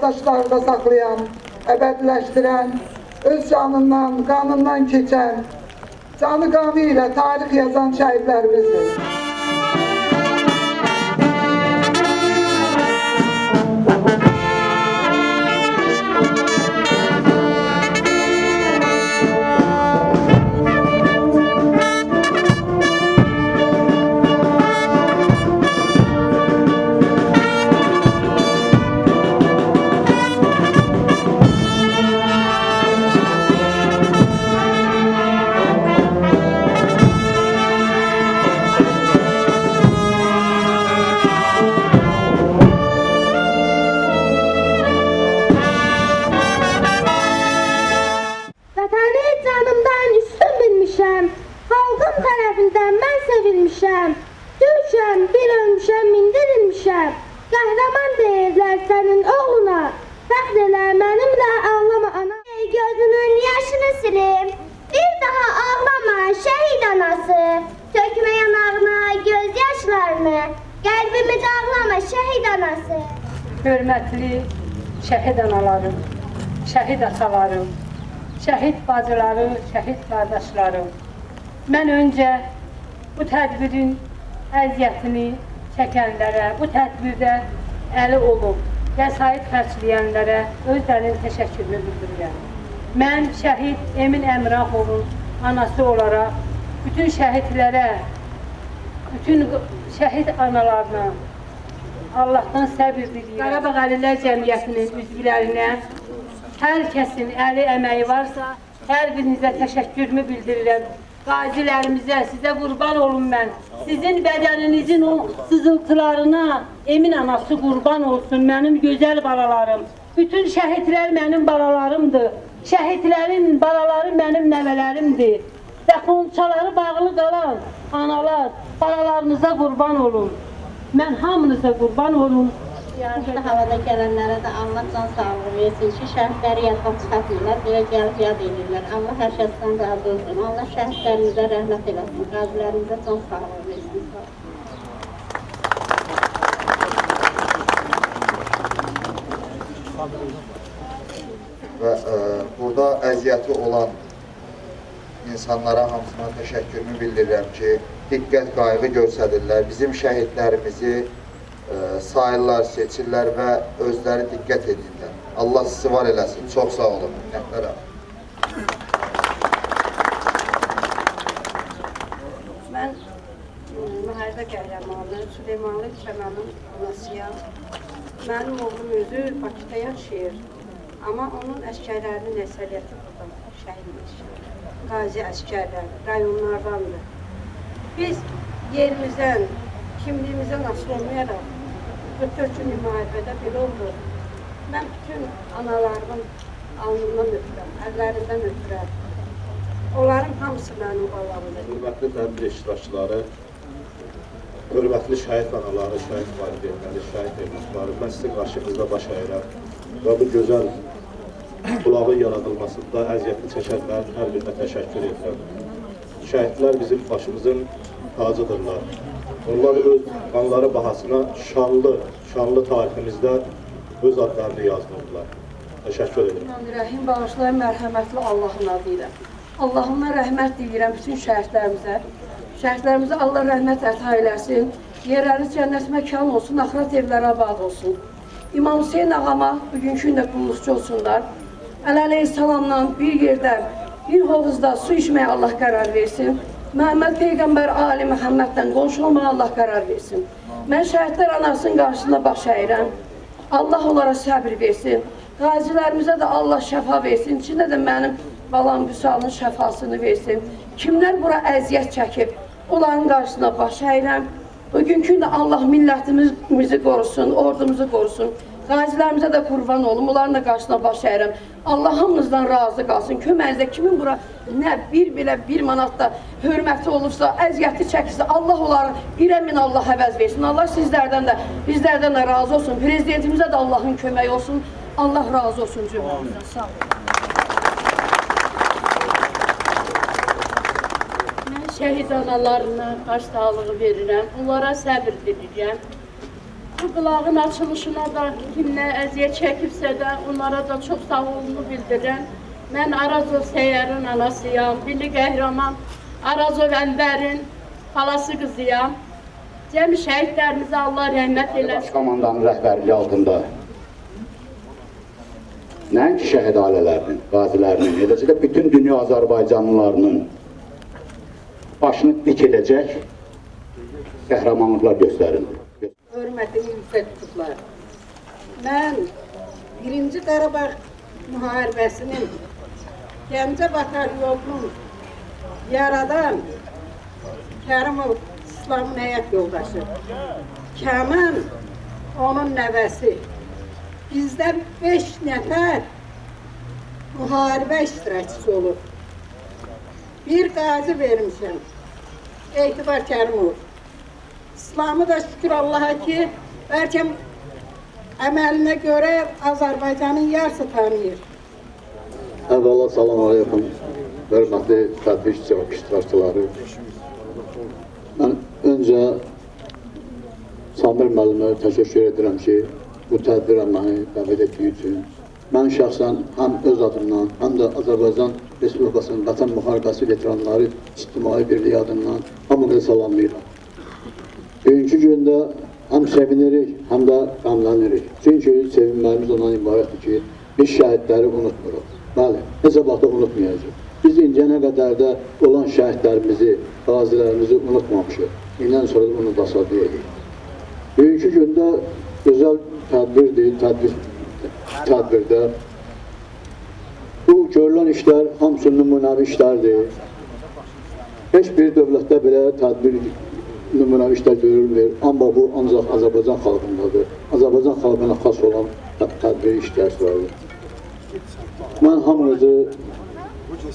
Tarixi yaddaşlarda saxlayan, əbədiləşdirən, öz canından, qanından keçən, canı qanı ilə tarix yazan şəhidlərimizdir. Sevilmişəm. Türkəm, bir ölmüşəm, min dirilmişəm. Qəhrəman deyirlər sənin oğluna. Fəxr elə mənimlə ağlama ana. Gözünün yaşını silim. Bir daha ağlama şəhid anası. Tökmə yanağına gözyaşlarını. Qəlbimi dağlama şəhid anası. Hörmətli şəhid analarım, şəhid atalarım, şəhid bacılarım, şəhid qardaşlarım. Mən öncə bu tədbirin əziyyətini çəkənlərə, bu tədbirdə əli olub, vəsait xərcləyənlərə özlərinin təşəkkürünü bildirirəm. Mən şəhid Emin Əmrahovun anası olaraq bütün şəhidlərə, bütün şəhid analarına, Allahdan səbir diləyirəm. Qarabağ Əlilər Cəmiyyətinin üzvlərinə hər kəsin əli əməyi varsa, hər birinizə təşəkkürümü bildirirəm. Qazilərimizə, sizə qurban olum mən. Sizin bədəninizin o sızıltılarına emin anası qurban olsun mənim gözəl balalarım. Bütün şəhidlər mənim balalarımdır. Şəhidlərin balaları mənim nəvələrimdir. Və xonçaları bağlı qalan analar, balalarınıza qurban olun. Mən hamınıza qurban olun. Yarışda havada gələnlərə də Allah can sağlığı versin ki, şəhidləri yaddan çıxartmırlar, belə gəlib yad edirlər. Allah hər kəsdən razı olsun. Allah şəhidlərimizə rəhmət eləsin, qazilərimizə can sağlığı versin. Və ə, burada əziyyəti olan insanlara hamısına təşəkkürümü bildirirəm ki, diqqət qayğı göstərirlər. Bizim şəhidlərimizi ə, sayırlar, seçirlər və özləri diqqət edirlər. Allah sizi var eləsin. Çox sağ olun. Minnətlərəm. Mən e, müharibə qəhrəmanı Süleymanlı Kəmalın anasıyam. Mənim oğlum özü Bakıda yaşayır. Amma onun əskərlərinin əksəriyyəti burada şəhid yaşayır. Qazi əskərlər, rayonlardandır. Biz yerimizdən, kimliyimizdən asılı olmayaraq 44 günlük müharibədə belə oldu. Mən bütün analarımın alnından ötürəm, əllərindən ötürəm. Onların hamısı mənim balamdır. Hörmətli tədbir iştirakçıları, hörmətli şəhid anaları, şəhid valideynləri, şəhid evlatları, mən sizin qarşınızda baş əyirəm və bu gözəl bulağın yaradılmasında əziyyətli çəkənlərin hər birinə təşəkkür edirəm. Şəhidlər bizim başımızın tacıdırlar. Onlar öz qanları bahasına şanlı, şanlı tariximizdə öz adlarını yazdılar. Təşəkkür edirəm. Rahim bağışlayan mərhəmətli Allahın adı ilə. Allahımdan rəhmət diləyirəm bütün şəhidlərimizə. Şəhidlərimizə Allah rəhmət əta eləsin. Yerləri cənnət məkan olsun, axırat evləri abad olsun. İmam Hüseyin ağama bugünkü gün də qulluqçu olsunlar. Əli əleyhissalamla bir yerdə, bir hovuzda su içməyə Allah qərar versin. Məhəmməd Peyğəmbər Ali Məhəmməddən qonşu olmağa Allah qərar versin. Mən şəhidlər anasının qarşısında baş əyirəm. Allah onlara səbr versin. Qazilərimizə də Allah şəfa versin. İçində də mənim balam Vüsalın şəfasını versin. Kimlər bura əziyyət çəkib, onların qarşısına baş əyirəm. Bugünkü də Allah millətimizi qorusun, ordumuzu qorusun. Qazilərimizə də qurban olum, onların da qarşısına baş əyirəm. Allah hamınızdan razı qalsın. Köməyinizdə kimin bura nə bir belə bir manat da hörməti olursa, əziyyəti çəkirsə, Allah onları birə min Allah həvəz versin. Allah sizlərdən də, bizlərdən də razı olsun. Prezidentimizə də Allahın köməyi olsun. Allah razı olsun cümləmizdən. Sağ olun. Mən şəhid analarına baş sağlığı verirəm. Onlara səbr diləyirəm. Bu qulağın açılışına da kim nə əziyyət çəkibsə də onlara da çox sağ olunu bildirirəm. Mən Arazov Səyərin anasıyam, milli qəhrəman Arazov Ənbərin xalası qızıyam. Cəmi şəhidlərimizə Allah rəhmət eləsin. Baş komandanın rəhbərliyi altında nəinki şəhid ailələrinin, qazilərinin, eləcə də bütün dünya Azərbaycanlılarının başını dik edəcək qəhrəmanlıqlar göstərildi. Hörmətli yüksək tutlar. Mən 1-ci Qarabağ müharibəsinin Gəncə batalyonunun yaradan Kərimov İslamın həyat yoldaşı. Kəmən onun nəvəsi. Bizdən 5 nəfər müharibə iştirakçısı olub. Bir qazi vermişəm. Etibar Kərimov. İslamı da şükür Allah'a ki, bəlkə əməlinə görə Azərbaycanın yarısı tanıyır. Əvvəla salam aleykum, hörmətli tədbir iştirakçıları. Mən öncə Samir müəllimə təşəkkür edirəm ki, bu tədbirə məni dəvət etdiyi üçün. Mən şəxsən həm öz adımdan, həm də Azərbaycan Respublikasının Vətən Müharibəsi Veteranları İctimai Birliyi adından hamını salamlayıram. Bugünkü gündə həm sevinirik, həm də qəmlənirik. Çünki sevinməyimiz ondan ibarətdir ki, biz şəhidləri unutmuruq. Bəli, necə vaxtda unutmayacaq. Biz indiyənə qədər də olan şəhidlərimizi, qazilərimizi unutmamışıq. İndən sonra da bunu dasa deyirik. Bugünkü gündə gözəl tədbirdir, tədbir, tədbirdə bu görülən işlər hamısı nümunəvi işlərdir. Heç bir dövlətdə belə tədbir nümunəvi işlər görülmür. Amma bu ancaq Azərbaycan xalqındadır. Azərbaycan xalqına xas olan tə- tədbir işlərdir. Mən hamınızı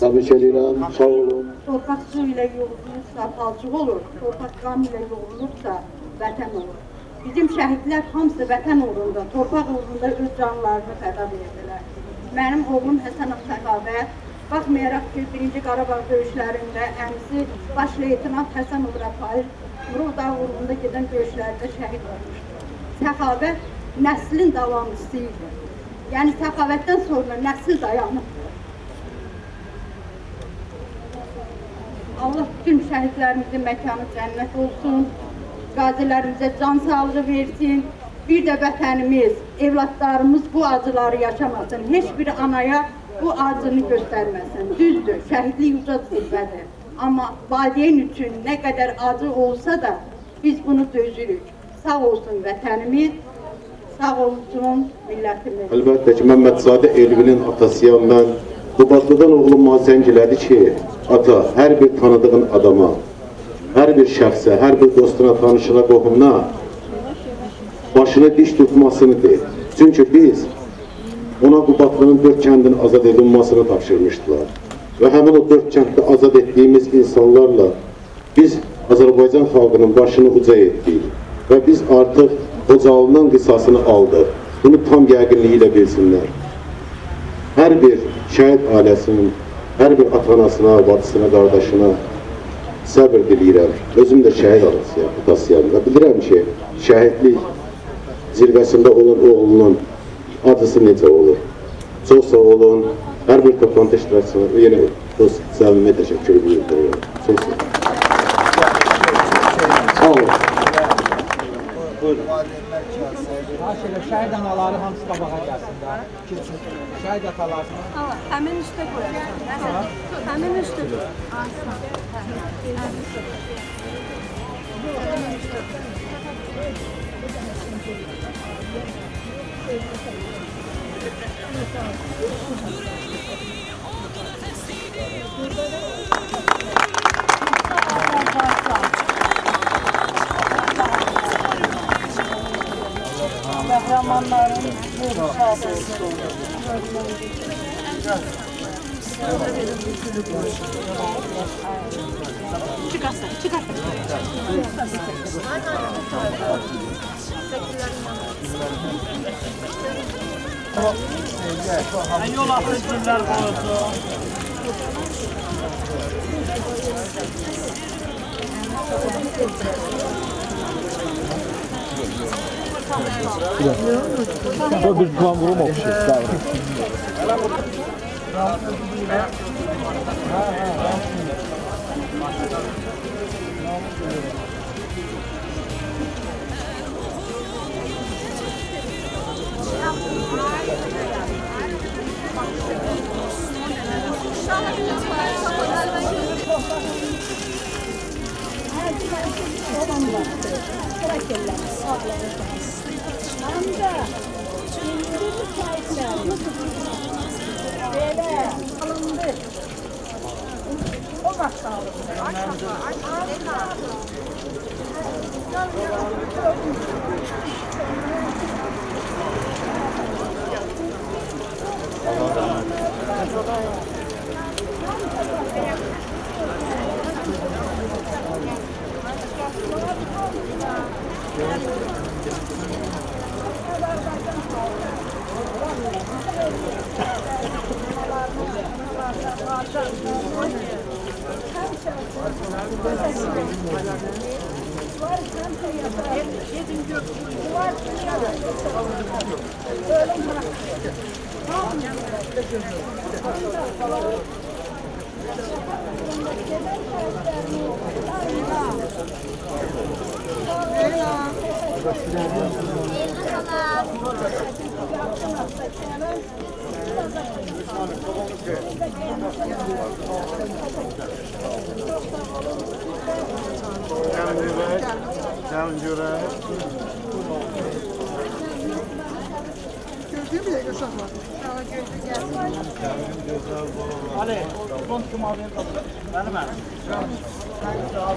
təbrik edirəm. Sağ olun. Torpaq su ilə yoğrulursa palçıq olur, torpaq qan ilə yoğrulursa vətən olur. Bizim şəhidlər hamısı vətən uğrunda, torpaq uğrunda öz canlarını fəda verdilər. Mənim oğlum Həsən Səxavət, baxmayaraq ki, 1-ci Qarabağ döyüşlərində əmisi baş leytenant Həsənov Rəfail Murov dağ uğrunda gedən döyüşlərdə şəhid olmuşdu. Səxavət nəslin davamçısı idi. Yəni səxavətdən sonra nəsil dayanıb. Allah bütün şəhidlərimizin məkanı cənnət olsun. Qazilərimizə can sağlığı versin. Bir də vətənimiz, evlatlarımız bu acıları yaşamasın. Heç bir anaya bu acını göstərməsin. Düzdür, şəhidlik uca zirvədir. Amma valideyn üçün nə qədər acı olsa da biz bunu dözürük. Sağ olsun vətənimiz, sağ olsun millətimiz. Əlbəttə ki, Məmmədzadə Elvinin atasıyam mən. Qubadlıdan oğlum mənə zəng elədi ki, ata, hər bir tanıdığın adama, hər bir şəxsə, hər bir dostuna, tanışına, qohumuna başına diş tutmasını de. Çünki biz ona Qubadlının dörd kəndin azad edilməsini tapşırmışdılar ve hemen o dört kentte azat ettiğimiz insanlarla biz Azerbaycan halkının başını uca ettik ve biz artık Hocalı'nın kısasını aldık. Bunu tam yəqinliyiyle bilsinler. Her bir şehit ailesinin, her bir atanasına, batısına, kardeşine səbir diləyirəm. Özüm də şəhid atasıyam və bilirəm ki, şəhidlik zirvəsində olan oğlunun adısı necə olur. Çox olun. Her bir toplantı iştirakçılar ve yine dost samime teşekkür ediyorum. Çok sağ olun. Sağ olun. Buyurun. Şöyle şəhid anaları hamısı qabağa gəlsin də. Keçin. Şəhid atalarını. Həmin üstə qoyasan. Həmin üstə Çık aslan, çık aslan. Yola hızlılar korusu. To bir dwa mrumowych się stało. Tamam da. Bırak ellerini, sağlarını. Down your leg, down your leg. Gördüğü bile göz ama. Sana gördü geldi. Ali, son kim alayım? Benim. Sağ ol.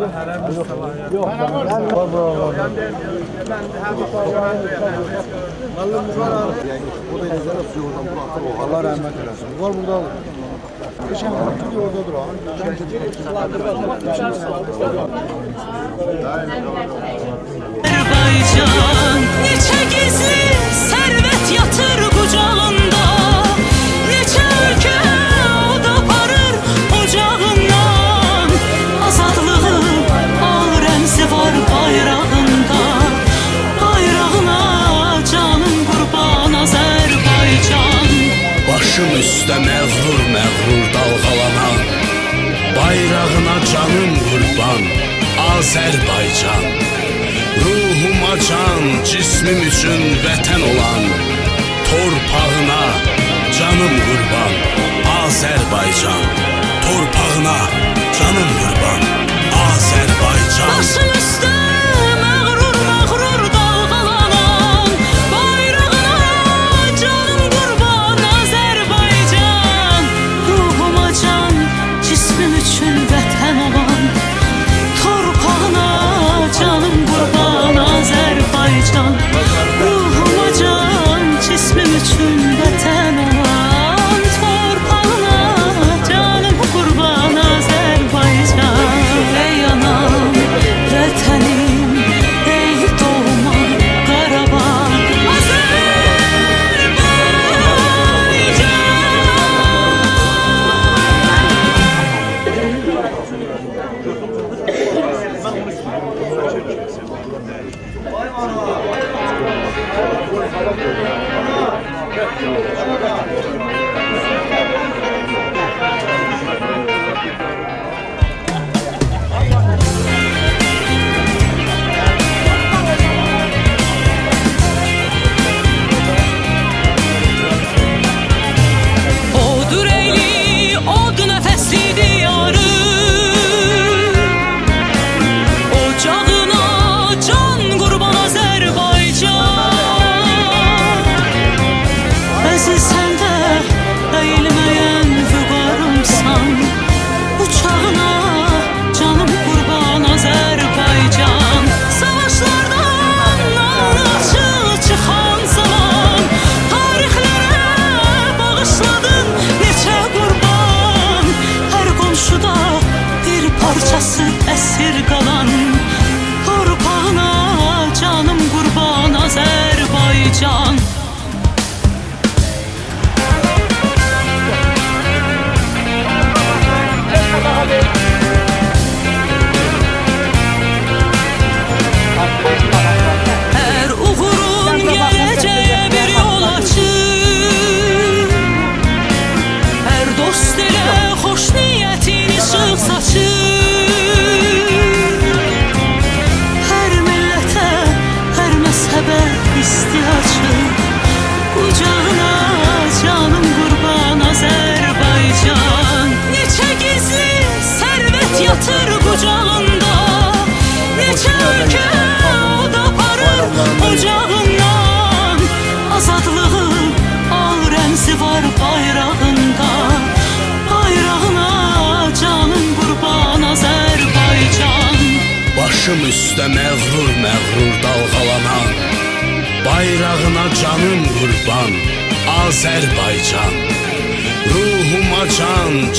Yani bu niçe gizli. Denizde məğrur məğrur dalğalanan Bayrağına canım qurban Azərbaycan Ruhuma can, cismim üçün vətən olan Torpağına canım qurban Azərbaycan Torpağına canım qurban Bayrağına canım qurban Azərbaycan Ruhuma can